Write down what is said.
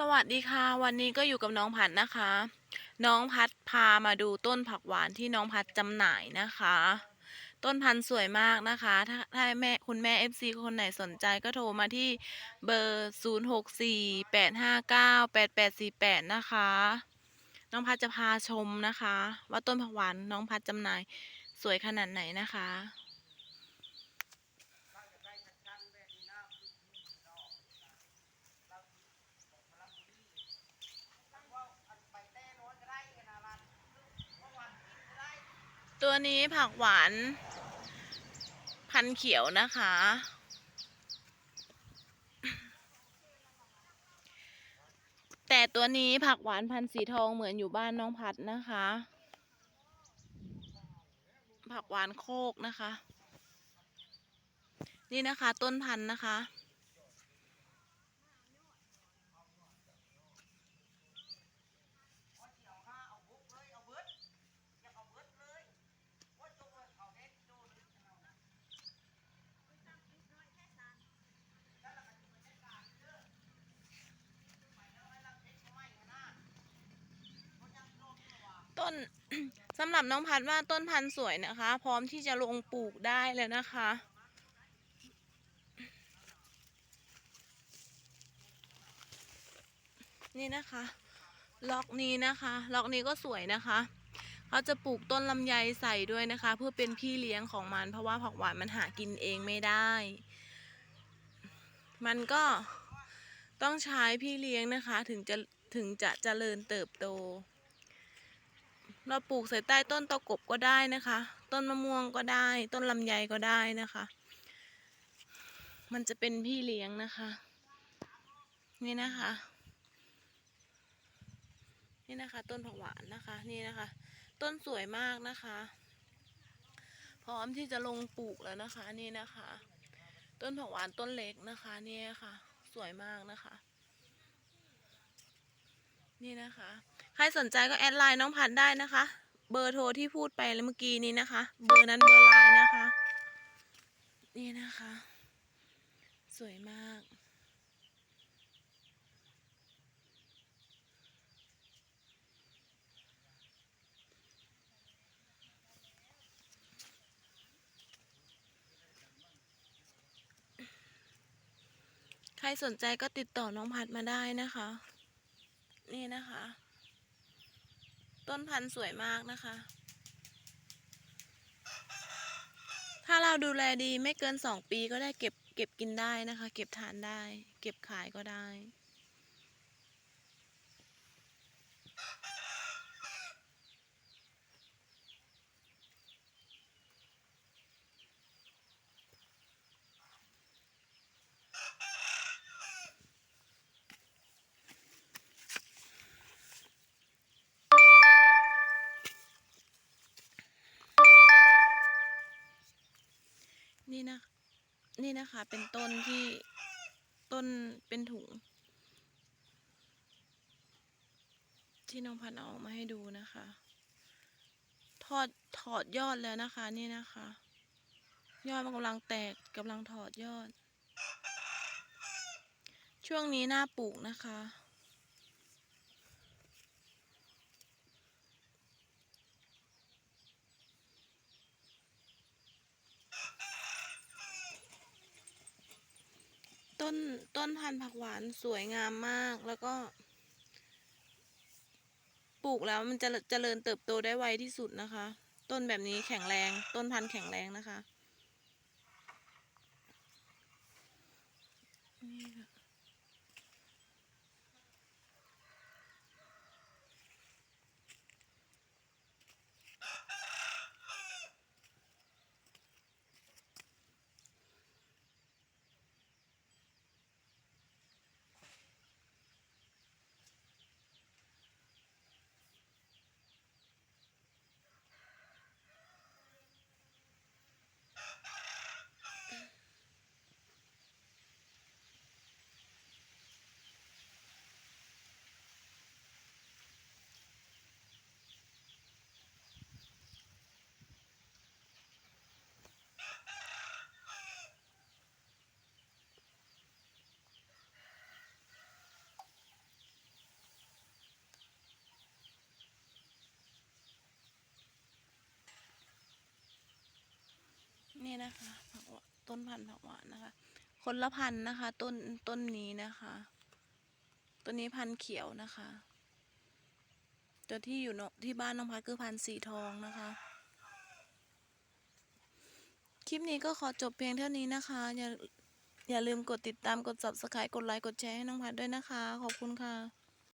สวัสดีค่ะ วันนี้ก็อยู่กับน้องพัดนะคะ น้องพัดพามาดูต้นผักหวานที่น้องพัดจำหน่ายนะคะ ต้นพันธุ์สวยมากนะคะ ถ้าถ้าแม่คุณแม่ FC คนไหนสนใจก็โทรมาที่เบอร์ 0648598848 นะคะ น้องพัดจะพาชมนะคะ ว่าต้นผักหวานน้องพัดจำหน่ายสวยขนาดไหนนะคะ ตัวนี้ผักหวาน พันเขียวนะคะ แต่ตัวนี้ผักหวานพันสีทองเหมือนอยู่บ้านน้องพัดนะคะ ผักหวานโคกนะคะ นี่นะคะต้นพันธุ์นะคะ ต้นสำหรับน้องพัดว่าต้นพันธุ์สวยนะคะ พร้อมที่จะลงปลูกได้เลยนะคะ นี่นะคะ ล็อกนี้นะคะ ล็อกนี้ก็สวยนะคะเขาจะปลูกต้นลำไยใส่ด้วยนะคะ เพื่อเป็นพี่เลี้ยงของมัน เพราะว่าผักหวานมันหากินเองไม่ได้ มันก็ต้องใช้พี่เลี้ยงนะคะ ถึงจะถึงจะเจริญเติบโต เราปลูกใส่ใต้ต้นตะกบก็ได้นะคะ ต้นมะม่วงก็ได้ ต้นลำไยก็ได้นะคะ มันจะเป็นพี่เลี้ยงนะคะ นี่นะคะ นี่นะคะ ต้นผักหวานนะคะ นี่นะคะ ต้นสวยมากนะคะ พร้อมที่จะลงปลูกแล้วนะคะ นี่นะคะ ต้นผักหวานต้นเล็กนะคะ นี่ค่ะ สวยมากนะคะ นี่นะคะ ใครสนใจก็แอดไลน์น้องพันธุ์ได้นะคะ เบอร์โทรที่พูดไปเมื่อกี้นี้นะคะ เบอร์นั้นเบอร์ไลน์นะคะ นี่นะคะ สวยมาก ใครสนใจก็ติดต่อน้องพัดมาได้นะคะ นี่นะคะ ต้นพันธุ์สวยมากนะคะ ถ้าเราดูแลดีไม่เกินสองปีก็ได้เก็บเก็บกินได้นะคะ เก็บทานได้ เก็บขายก็ได้ นี่นะ นี่นะคะ เป็นต้นที่ต้นเป็นถุง ที่น้องพันออกมาให้ดูนะคะทอดถอดยอดแล้วนะคะ นี่นะคะ ยอดมันกำลังแตกกำลังถอดยอด ช่วงนี้หน้าปลูกนะคะ ต้นต้นพันธุ์ผักหวานสวยงามมากแล้วก็ ปลูกแล้วมันจะเจริญเติบโตได้ไวที่สุดนะคะ ต้นแบบนี้แข็งแรง ต้นพันธุ์แข็งแรงนะคะนี่ค่ะ นะคะผักหวานต้นพันธุ์ผักหวานนะคะ คนละพันธุ์นะคะ ต้นต้นนี้นะคะต้นนี้พันธุ์เขียวนะคะตัวที่อยู่นอะที่บ้านน้องพัดคือพันธุ์สีทองนะคะ คลิปนี้ก็ขอจบเพียงเท่านี้นะคะ อย่าอย่าลืมกดติดตามกด subscribe กดไลค์กดแชร์ให้น้องพัดด้วยนะคะ ขอบคุณค่ะ